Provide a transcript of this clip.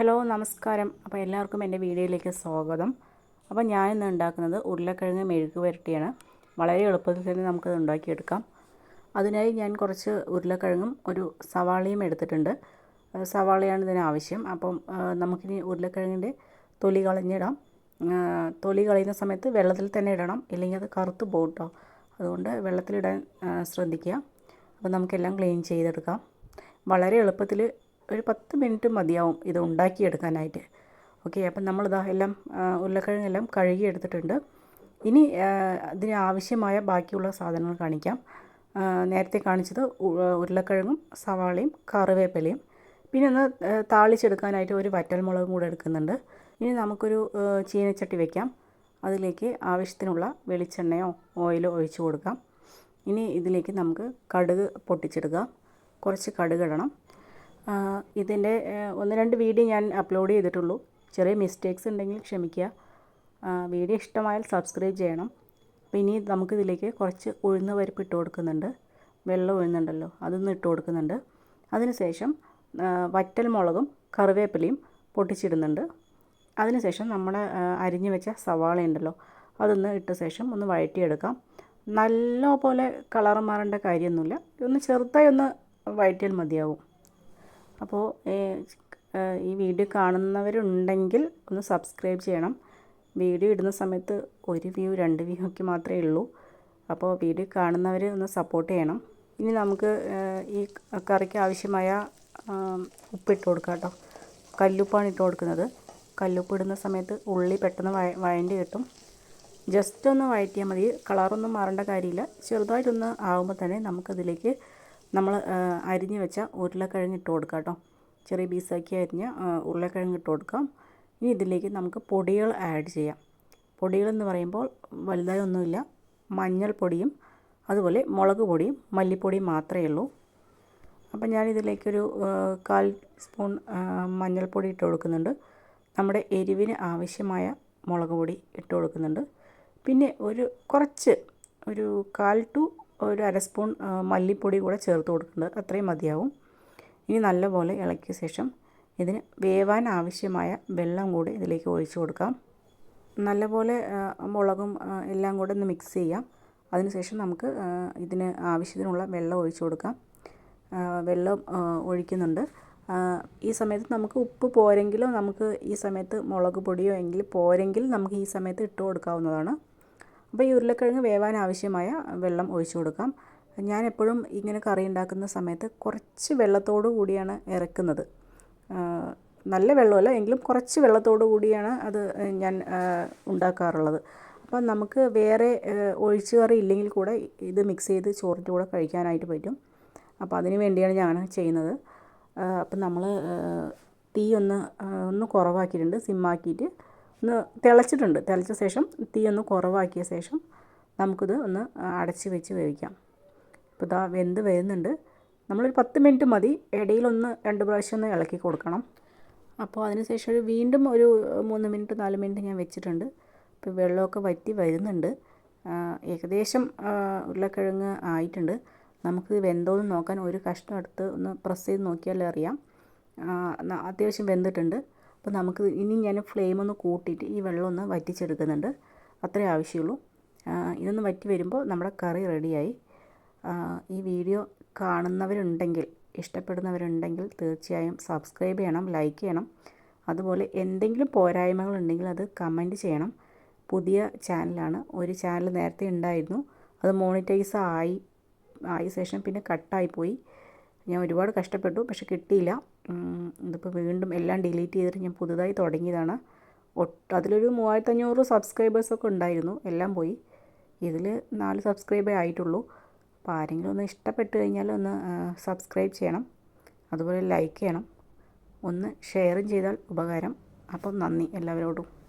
Hello നമസ്കാരം. അപ്പോൾ എല്ലാവർക്കും എന്റെ വീഡിയോയിലേക്ക് സ്വാഗതം. അപ്പോൾ ഞാൻ ഇന്ന് ഉണ്ടാക്കുന്നത് ഉരുളക്കിഴങ്ങ് മെഴുക്ക് പുരട്ടിയാണ്. വളരെ എളുപ്പത്തിൽ തന്നെ നമുക്കത് ഉണ്ടാക്കിയെടുക്കാം. അതിനായി ഞാൻ കുറച്ച് ഉരുളക്കിഴങ്ങും ഒരു സവാളയും എടുത്തിട്ടുണ്ട്. സവാളയാണ് ഇതിന് ആവശ്യം. അപ്പം നമുക്കിനി ഉരുളക്കിഴങ്ങിന്റെ തൊലി കളഞ്ഞിടാം. തൊലി കളയുന്ന സമയത്ത് വെള്ളത്തിൽ തന്നെ ഇടണം. ഇല്ലെങ്കിൽ അത് കറുത്ത് പോകും കേട്ടോ അതുകൊണ്ട് വെള്ളത്തിലിടാൻ ശ്രദ്ധിക്കുക. അപ്പോൾ നമുക്കെല്ലാം ക്ലീൻ ചെയ്തെടുക്കാം. വളരെ എളുപ്പത്തിൽ ഒരു പത്ത് മിനിറ്റ് മതിയാവും ഇത് ഉണ്ടാക്കിയെടുക്കാനായിട്ട്. ഓക്കെ അപ്പം നമ്മളിതാ എല്ലാം ഉരുളക്കിഴങ്ങെല്ലാം കഴുകി എടുത്തിട്ടുണ്ട് ഇനി ഇതിന് ആവശ്യമായ ബാക്കിയുള്ള സാധനങ്ങൾ കാണിക്കാം. നേരത്തെ കാണിച്ചത് ഉരുളക്കിഴങ്ങും സവാളയും കറിവേപ്പിലയും. പിന്നെ ഒന്ന് താളിച്ചെടുക്കാനായിട്ട് ഒരു വറ്റൽമുളകും കൂടെ എടുക്കുന്നുണ്ട്. ഇനി നമുക്കൊരു ചീനച്ചട്ടി വെക്കാം. അതിലേക്ക് ആവശ്യത്തിനുള്ള വെളിച്ചെണ്ണയോ ഓയിലോ ഒഴിച്ച് കൊടുക്കാം. ഇനി ഇതിലേക്ക് നമുക്ക് കടുക് പൊട്ടിച്ചെടുക്കാം കുറച്ച് കടുക് ഇടണം. ഇതിന്റെ ഒന്ന് രണ്ട് വീഡിയോ ഞാൻ അപ്ലോഡ് ചെയ്തിട്ടുള്ളൂ. ചെറിയ മിസ്റ്റേക്സ് ഉണ്ടെങ്കിൽ ക്ഷമിക്കുക. വീഡിയോ ഇഷ്ടമായാൽ സബ്സ്ക്രൈബ് ചെയ്യണം. അപ്പോൾ ഇനി നമുക്കിതിലേക്ക് കുറച്ച് ഉഴുന്ന് പരിപ്പ് ഇട്ട് കൊടുക്കുന്നുണ്ട്. വെള്ളം ഉഴുന്നുണ്ടല്ലോ അതൊന്ന് ഇട്ട് കൊടുക്കുന്നുണ്ട്. അതിനുശേഷം വറ്റൽ മുളകും കറിവേപ്പിലയും പൊട്ടിച്ചിടുന്നുണ്ട്. അതിനുശേഷം നമ്മുടെ അരിഞ്ഞു വെച്ച സവാള ഉണ്ടല്ലോ അതൊന്ന് ഇട്ട ശേഷം ഒന്ന് വഴറ്റിയെടുക്കാം. നല്ല പോലെ കളർ മാറേണ്ട കാര്യമൊന്നുമില്ല. ഒന്ന് ചെറുതായി ഒന്ന് വഴറ്റിയാൽ മതിയാവും. അപ്പോൾ ഈ വീഡിയോ കാണുന്നവരുണ്ടെങ്കിൽ ഒന്ന് സബ്സ്ക്രൈബ് ചെയ്യണം. വീഡിയോ ഇടുന്ന സമയത്ത് ഒരു വ്യൂ രണ്ട് വ്യൂ ഒക്കെ മാത്രമേ ഉള്ളൂ. അപ്പോൾ വീഡിയോ കാണുന്നവർ ഒന്ന് സപ്പോർട്ട് ചെയ്യണം. ഇനി നമുക്ക് ഈ കറിക്ക് ആവശ്യമായ ഉപ്പ് ഉപ്പിട്ട് കൊടുക്കാം കേട്ടോ. കല്ലുപ്പാണ് ഇട്ട് കൊടുക്കുന്നത്. കല്ലുപ്പ് ഇടുന്ന സമയത്ത് ഉള്ളി പെട്ടെന്ന് വയ വഴണ്ടി കിട്ടും. ജസ്റ്റ് ഒന്ന് വഴറ്റിയാൽ മതി. കളറൊന്നും മാറേണ്ട കാര്യമില്ല. ചെറുതായിട്ടൊന്ന് ആകുമ്പോൾ തന്നെ നമുക്കതിലേക്ക് നമ്മൾ അരിഞ്ഞ് വെച്ച ഉരുളക്കിഴങ്ങ് ഇട്ട് കൊടുക്കാം കേട്ടോ. ചെറിയ പീസാക്കി അരിഞ്ഞ ഉരുളക്കിഴങ്ങ് ഇട്ട് കൊടുക്കാം. ഇനി ഇതിലേക്ക് നമുക്ക് പൊടികൾ ആഡ് ചെയ്യാം. പൊടികളെന്ന് പറയുമ്പോൾ വലുതായി ഒന്നുമില്ല. മഞ്ഞൾപ്പൊടിയും അതുപോലെ മുളക് പൊടിയും മല്ലിപ്പൊടിയും മാത്രമേ ഉള്ളൂ. അപ്പം ഞാനിതിലേക്കൊരു കാൽ സ്പൂൺ മഞ്ഞൾപ്പൊടി ഇട്ട് കൊടുക്കുന്നുണ്ട്. നമ്മുടെ എരിവിന് ആവശ്യമായ മുളക് പൊടി ഇട്ട് കൊടുക്കുന്നുണ്ട്. പിന്നെ ഒരു കുറച്ച് ഒരു കാൽ ടു ഒരു അര സ്പൂൺ മല്ലിപ്പൊടി കൂടെ ചേർത്ത് കൊടുക്കേണ്ടത് അത്രയും മതിയാവും. ഇനി നല്ലപോലെ ഇളക്കിയ ശേഷം ഇതിന് വേവാൻ ആവശ്യമായ വെള്ളം കൂടി ഇതിലേക്ക് ഒഴിച്ചു കൊടുക്കാം. നല്ലപോലെ മുളകും എല്ലാം കൂടെ ഒന്ന് മിക്സ് ചെയ്യാം. അതിനുശേഷം നമുക്ക് ഇതിന് ആവശ്യത്തിനുള്ള വെള്ളം ഒഴിച്ചു കൊടുക്കാം. വെള്ളം ഒഴിക്കുന്നുണ്ട്. ഈ സമയത്ത് നമുക്ക് ഉപ്പ് പോരെങ്കിലോ നമുക്ക് ഈ സമയത്ത് മുളക് പൊടിയോ എങ്കിൽ പോരെങ്കിൽ നമുക്ക് ഈ സമയത്ത് ഇട്ട് കൊടുക്കാവുന്നതാണ്. അപ്പോൾ ഈ ഉരുളക്കിഴങ്ങ് വേവാൻ ആവശ്യമായ വെള്ളം ഒഴിച്ചു കൊടുക്കാം. ഞാൻ എപ്പോഴും ഇങ്ങനെ കറി ഉണ്ടാക്കുന്ന സമയത്ത് കുറച്ച് വെള്ളത്തോടു കൂടിയാണ് ഇറക്കുന്നത്. നല്ല വെള്ളമല്ല എങ്കിലും കുറച്ച് വെള്ളത്തോടു കൂടിയാണ് അത് ഞാൻ ഉണ്ടാക്കാറുള്ളത്. അപ്പം നമുക്ക് വേറെ ഒഴിച്ചു കറി ഇല്ലെങ്കിൽ കൂടെ ഇത് മിക്സ് ചെയ്ത് ചോറിന്റെ കൂടെ കഴിക്കാനായിട്ട് പറ്റും. അപ്പോൾ അതിന് വേണ്ടിയാണ് ഞാൻ ചെയ്യുന്നത്. അപ്പം നമ്മൾ തീ ഒന്ന് ഒന്ന് കുറവാക്കിയിട്ടുണ്ട് സിമ്മാക്കിയിട്ട്. ഒന്ന് തിളച്ചിട്ടുണ്ട്. തിളച്ച ശേഷം തീ ഒന്ന് കുറവാക്കിയ ശേഷം നമുക്കിത് ഒന്ന് അടച്ച് വെച്ച് വേവിക്കാം. അപ്പോൾ ഇതാ വെന്ത് വരുന്നുണ്ട്. നമ്മളൊരു പത്ത് മിനിറ്റ് മതി. ഇടയിലൊന്ന് രണ്ട് പ്രാവശ്യം ഒന്ന് ഇളക്കി കൊടുക്കണം. അപ്പോൾ അതിനുശേഷം ഒരു വീണ്ടും ഒരു മൂന്ന് മിനിറ്റ് നാല് മിനിറ്റ് ഞാൻ വെച്ചിട്ടുണ്ട്. ഇപ്പോൾ വെള്ളമൊക്കെ വറ്റി വരുന്നുണ്ട്. ഏകദേശം ഉരുളക്കിഴങ്ങ് ആയിട്ടുണ്ട്. നമുക്ക് വെന്തോന്ന് നോക്കാൻ ഒരു കഷ്ണം എടുത്ത് ഒന്ന് പ്രസ് ചെയ്ത് നോക്കിയാലേ അറിയാം. അത്യാവശ്യം വെന്തിട്ടുണ്ട്. അപ്പോൾ നമുക്ക് ഇനി ഞാൻ ഫ്ലെയിം ഒന്ന് കൂട്ടിയിട്ട് ഈ വെള്ളം ഒന്ന് വറ്റിച്ചെടുക്കുന്നുണ്ട്. അത്രേ ആവശ്യമുള്ളൂ. ഇതൊന്ന് വറ്റി വരുമ്പോൾ നമ്മുടെ കറി റെഡിയായി. ഈ വീഡിയോ കാണുന്നവരുണ്ടെങ്കിൽ ഇഷ്ടപ്പെടുന്നവരുണ്ടെങ്കിൽ തീർച്ചയായും സബ്സ്ക്രൈബ് ചെയ്യണം ലൈക്ക് ചെയ്യണം. അതുപോലെ എന്തെങ്കിലും പോരായ്മകളുണ്ടെങ്കിൽ അത് കമന്റ് ചെയ്യണം. പുതിയ ചാനലാണ് ഒരു ചാനൽ നേരത്തെ ഉണ്ടായിരുന്നു. അത് മോണിറ്റൈസ് ആയി ആയ ശേഷം പിന്നെ കട്ടായിപ്പോയി ഞാൻ ഒരുപാട് കഷ്ടപ്പെട്ടു പക്ഷെ കിട്ടിയില്ല. ഇതിപ്പോൾ വീണ്ടും എല്ലാം ഡിലീറ്റ് ചെയ്തിട്ട് ഞാൻ പുതുതായി തുടങ്ങിയതാണ്. ഒട്ട് അതിലൊരു മൂവായിരത്തഞ്ഞൂറ് സബ്സ്ക്രൈബേഴ്സൊക്കെ ഉണ്ടായിരുന്നു. എല്ലാം പോയി. ഇതിൽ നാല് സബ്സ്ക്രൈബേ ആയിട്ടുള്ളൂ. അപ്പോൾ ആരെങ്കിലും ഒന്ന് ഇഷ്ടപ്പെട്ട് കഴിഞ്ഞാൽ ഒന്ന് സബ്സ്ക്രൈബ് ചെയ്യണം. അതുപോലെ ലൈക്ക് ചെയ്യണം. ഒന്ന് ഷെയറും ചെയ്താൽ ഉപകാരം. അപ്പം നന്ദി എല്ലാവരോടും.